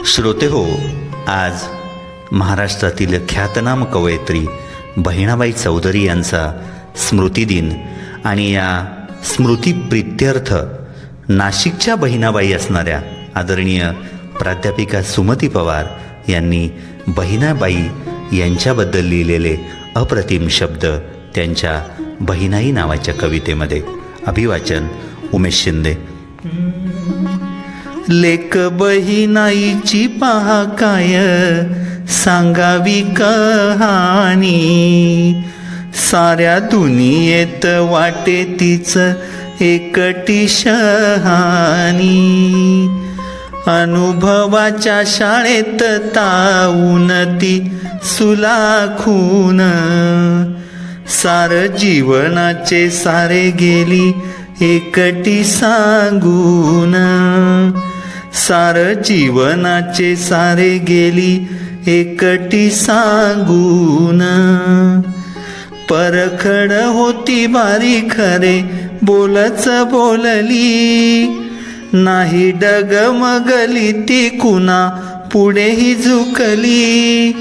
श्रोते हो आज महाराष्ट्रातील ख्यातनाम कवयित्री बहिणाबाई चौधरी यांचा स्मृतिदिन आणि या स्मृतिप्रित्यर्थ नाशिकच्या बहिणाबाई असणाऱ्या आदरणीय प्राध्यापिका सुमती पवार यांनी बहिणाबाई यांच्याबद्दल लिहिलेले अप्रतिम शब्द त्यांच्या बहिणाई नावाच्या कवितेमध्ये. अभिवाचन उमेश शिंदे. लेक बहिणाईची पहा काय? सांगावी कहाणी? साऱ्या दुनियेत वाटे तिच एकटी शहाणी. अनुभवाच्या शाळेत ताऊन ती सुलाखून सार जीवनाचे सारे गेली एकटी सांगून. सार जीवनाचे सारे गेली एकटी सांगून. परखड होती बारी खरे बोलच बोलली. नाही डगमगली ती कुणा पुढेही झुकली.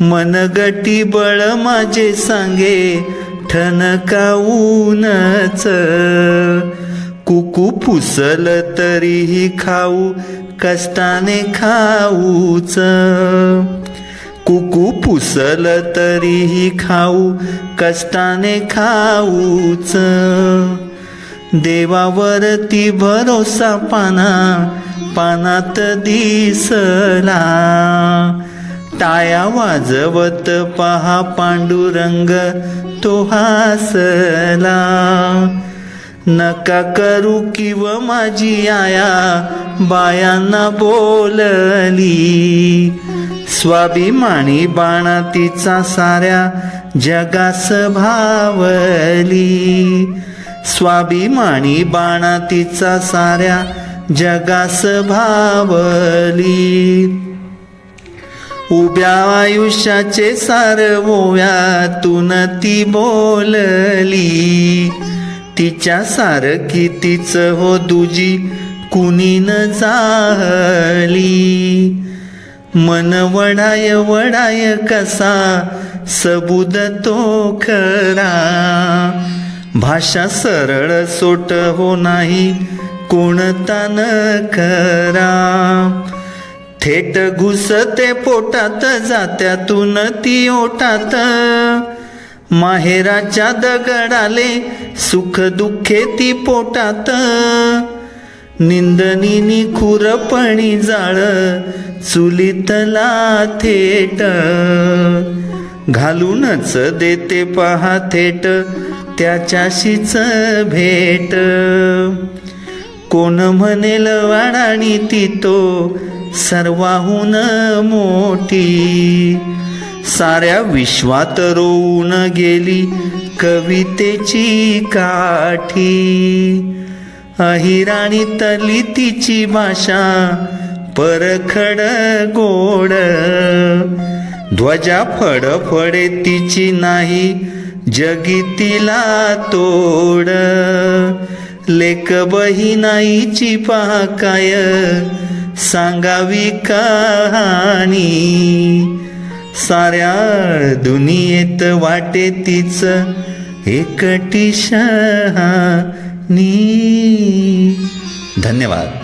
मनगटी बळ माझे सांगे ठणकाऊनच कुकू पुसल तरीही खाऊ कष्टाने खाऊच. कुकू पुसल तरीही खाऊ कष्टाने खाऊच. देवावरती भरोसा पाना पानात दिसला. टाया वाजवत पहा पांडुरंग तो हासला. नका करू किव माझी आया बायांना बोलली. स्वाभिमानी बाणा तिचा साऱ्या जगास भावली. स्वाभिमानी बाणा तिचा साऱ्या जगास भावली. उभ्या आयुष्याचे सार ओव्यातून ती बोलली. तिच्या सारखी तिच हो दुजी कुणी न झाली मन वडाय वडाय कसा सबुद तो खरा. भाषा सरळ सोट हो नाही कोणता न खरा. थेट घुसते पोटात जात्यातून ती ओटात माहेराच्या दगडाले सुख दुःखे ती पोटात. निंदनीनी खुरपणी जाळ चुलीतला थेट. घालूनच देते पहा थेट त्याच्याशीच भेट. कोण म्हणेल वाडाणी ती तो सर्वाहून मोठी. साऱ्या विश्वात रोवून गेली कवितेची काठी. अहिराणी तली तिची भाषा परखड गोड. ध्वजा फडफडे तिची नाही जगितीला तोड. लेक बहिणाईची पहा काय सांगावी कहाणी. साऱ्या दुनियेत वाटे तीच. एकटी नी धन्यवाद.